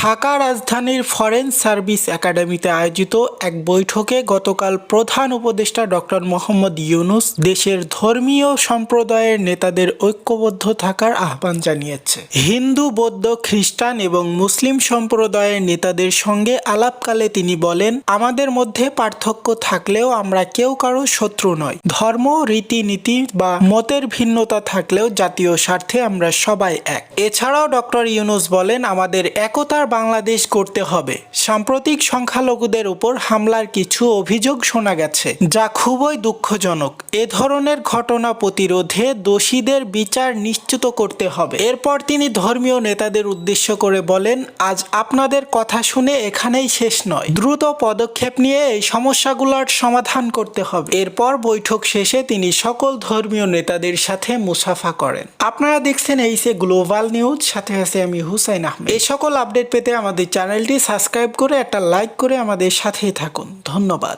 ঢাকা রাজধানীর foreign service একাডেমিতে আয়োজিত এক বৈঠকে গতকাল প্রধান উপদেষ্টা ডক্টর মোহাম্মদ ইউনুস দেশের ধর্মীয় সম্প্রদায়ের নেতাদের ঐক্যবদ্ধ থাকার আহ্বান জানিয়েছে। হিন্দু, বৌদ্ধ, খ্রিস্টান এবং মুসলিম সম্প্রদায়ের নেতাদের সঙ্গে আলাপকালে তিনি বলেন, আমাদের মধ্যে পার্থক্য থাকলেও আমরা কেউ কারও শত্রু নয় ধর্ম, রীতিনীতি বা মতের ভিন্নতা থাকলেও জাতীয় স্বার্থে আমরা সবাই এক। এছাড়াও ডক্টর ইউনুস বলেন, আমাদের একতার বাংলাদেশ করতে হবে। সাম্প্রতিক সংখ্যালঘুদের উপর হামলার কিছু অভিযোগ শোনা গেছে, যা খুবই দুঃখজনক। এ ধরনের ঘটনা প্রতিরোধে দোষীদের বিচার নিশ্চিত করতে হবে। এরপর তিনি ধর্মীয় নেতাদের উদ্দেশ্য করে বলেন, আজ আপনাদের কথা শুনে এখানেই শেষ নয়। দ্রুত পদক্ষেপ নিয়ে এই সমস্যাগুলোর সমাধান করতে হবে। এরপর বৈঠক শেষে তিনি সকল ধর্মীয় নেতাদের সাথে মুসাফা করেন। আপনারা দেখছেন এই সে গ্লোবাল নিউজ, সাথে আছে আমি হুসাইন আহমেদ। এই সকল আপডেট পেতে আমাদের চ্যানেলটি সাবস্ক্রাইব করে একটা লাইক করে আমাদের সাথেই থাকুন। ধন্যবাদ।